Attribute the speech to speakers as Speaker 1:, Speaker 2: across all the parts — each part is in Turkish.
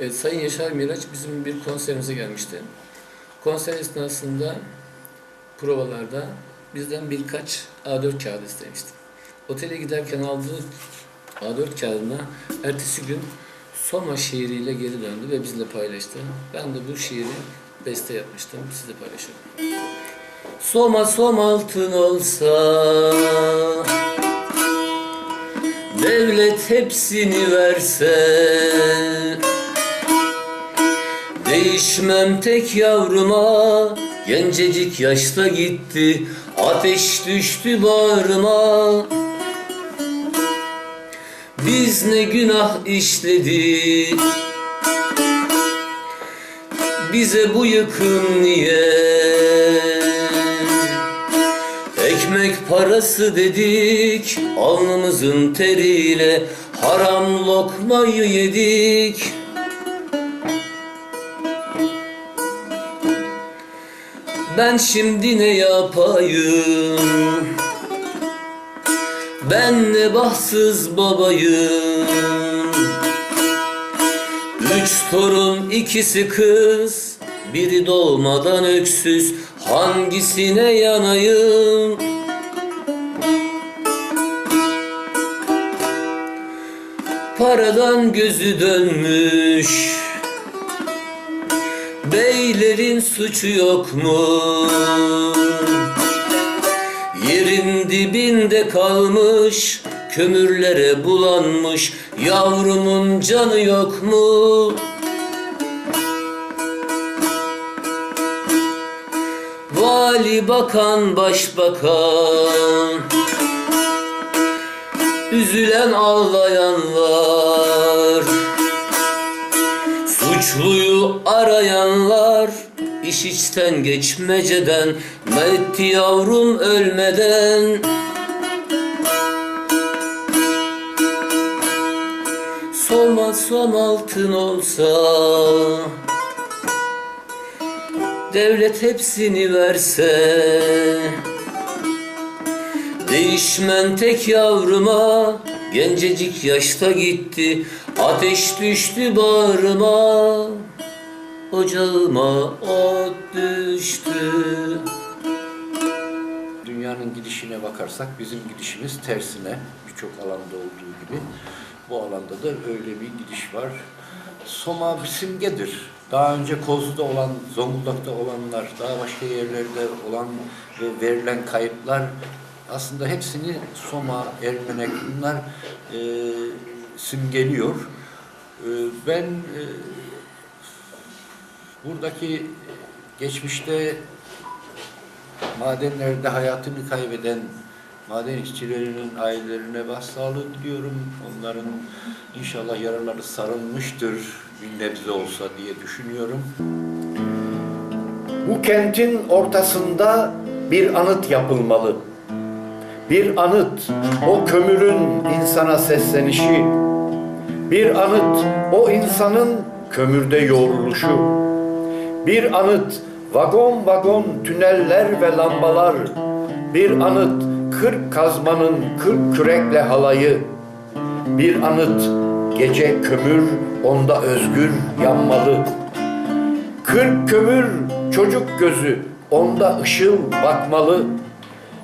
Speaker 1: Evet, Sayın Yaşar Miraç bizim bir konserimize gelmişti. Konser esnasında provalarda bizden birkaç A4 kağıdı istemişti. Otele giderken aldığı A4 kağıdına ertesi gün Soma şiiriyle geri döndü ve bizle paylaştı. Ben de bu şiiri beste yapmıştım. Size paylaşıyorum. Soma som altın olsa Devlet hepsini verse Değişmem tek yavruma. Gencecik yaşta gitti Ateş düştü bağrıma. Biz ne günah işledik? Bize bu yıkım niye? Ekmek parası dedik Alnımızın teriyle Haram lokmayı yedik Ben şimdi ne yapayım? Ben ne bahtsız babayım? Üç torun ikisi kız Biri doğmadan öksüz. Hangisine yanayım? Paradan gözü dönmüş Beylerin suçu yok mu? Yerin dibinde kalmış Kömürlere bulanmış Yavrumun canı yok mu? Vali bakan başbakan Üzülen ağlayanlar Suçluyu arayanlar iş içten geçmeceden Metti yavrum ölmeden. Soma som altın olsa Devlet hepsini verse. Değişmen tek yavruma Gencecik yaşta gitti Ateş düştü bağrıma Ocağıma ot düştü
Speaker 2: Dünyanın gidişine bakarsak bizim gidişimiz tersine birçok alanda olduğu gibi bu alanda da öyle bir gidiş var. Soma bir simgedir. Daha önce Kozlu'da olan, Zonguldak'ta olanlar, daha başka yerlerde olan ve verilen kayıplar aslında hepsini Soma, Ermenek bunlar e, simgeliyor. E, ben e, buradaki geçmişte madenlerde hayatını kaybeden maden işçilerinin ailelerine başsağlığı diliyorum. Onların inşallah yaraları sarılmıştır bir nebze olsa diye düşünüyorum.
Speaker 3: Bu kentin ortasında bir anıt yapılmalı. Bir anıt, o kömürün insana seslenişi. Bir anıt, o insanın kömürde yoğruluşu. Bir anıt, vagon vagon tüneller ve lambalar. Bir anıt, kırk kazmanın kırk kürekle halayı. Bir anıt, gece kömür, onda özgür yanmalı. Kırk kömür çocuk gözü onda ışıl bakmalı.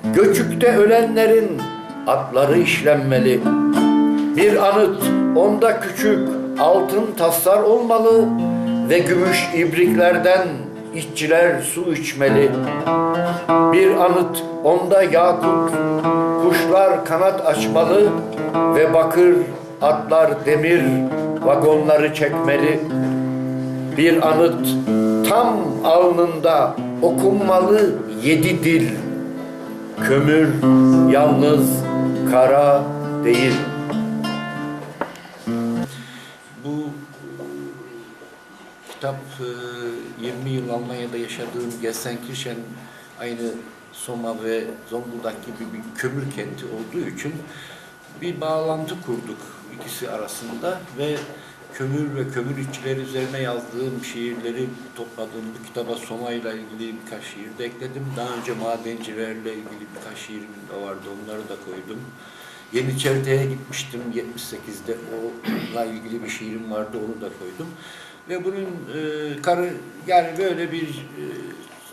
Speaker 3: Göçükte ölenlerin atları işlenmeli. Bir anıt onda küçük altın taslar olmalı ve gümüş ibriklerden işçiler su içmeli. Bir anıt onda yakut kuşlar kanat açmalı ve bakır atlar demir vagonları çekmeli bir anıt tam alnında okunmalı yedi dil. Kömür yalnız kara değil.
Speaker 2: Bu kitap e, 20 yıl Almanya'da yaşadığım Gelsenkirchen aynı Soma ve Zonguldak gibi bir kömür kenti olduğu için bir bağlantı kurduk ikisi arasında ve kömür ve kömür işçileri üzerine yazdığım şiirleri topladığım bu kitaba Soma ile ilgili birkaç şiir de ekledim. Daha önce madencilerle ilgili birkaç şiirim de vardı, onları da koydum. Yeniçeri'ye gitmiştim 78'de. Onunla ilgili bir şiirim vardı onu da koydum. Ve bunun e, karı yani böyle bir e,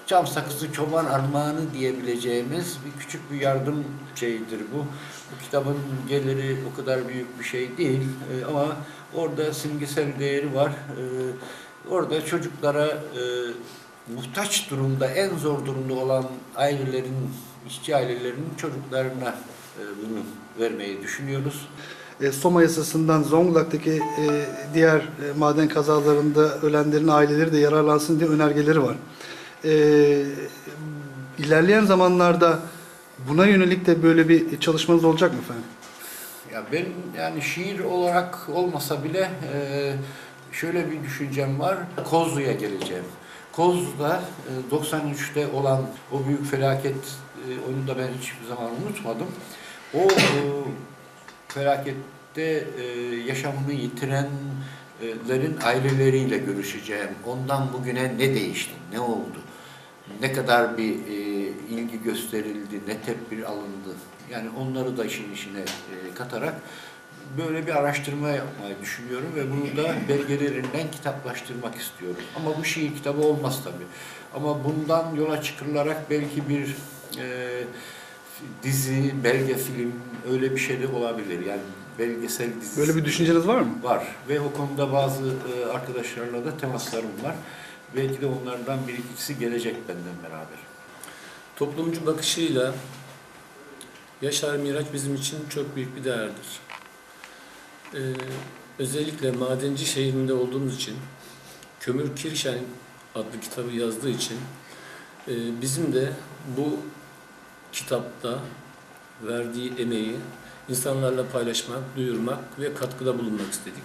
Speaker 2: cam sakızı çoban armağanı diyebileceğimiz bir küçük bir yardım şeyidir bu. Bu kitabın geliri o kadar büyük bir şey değil E, ama orada simgesel değeri var. E, orada çocuklara e, muhtaç durumda, en zor durumda olan ailelerin, işçi ailelerinin çocuklarına e, bunu vermeyi düşünüyoruz.
Speaker 4: E, Soma yasasından Zonguldak'taki e, diğer e, maden kazalarında ölenlerin aileleri de yararlansın diye önergeleri var. E, ilerleyen zamanlarda buna yönelik de böyle bir çalışmanız olacak mı efendim?
Speaker 2: Ya ben yani şiir olarak olmasa bile e, şöyle bir düşüncem var. Kozlu'ya geleceğim. Kozlu'da e, 93'te olan o büyük felaket e, onu da ben hiçbir zaman unutmadım. O e, felakette e, yaşamını yitirenlerin aileleriyle görüşeceğim. Ondan bugüne ne değişti, ne oldu? Ne kadar bir e, ilgi gösterildi, ne tedbir alındı. Yani onları da işin içine e, katarak böyle bir araştırma yapmayı düşünüyorum ve bunu da belgelerinden kitaplaştırmak istiyorum. Ama bu şiir kitabı olmaz tabii. Ama bundan yola çıkılarak belki bir e, dizi, belge film öyle bir şey de olabilir. Yani belgesel dizisi.
Speaker 4: Böyle bir düşünceniz var mı?
Speaker 2: Var ve o konuda bazı e, arkadaşlarla da temaslarım var. Belki de onlardan bir ikisi gelecek benden beraber.
Speaker 1: Toplumcu bakışıyla Yaşar Miraç bizim için çok büyük bir değerdir. Ee, özellikle madenci şehrinde olduğumuz için Kömür Kirşen adlı kitabı yazdığı için e, bizim de bu kitapta verdiği emeği insanlarla paylaşmak, duyurmak ve katkıda bulunmak istedik.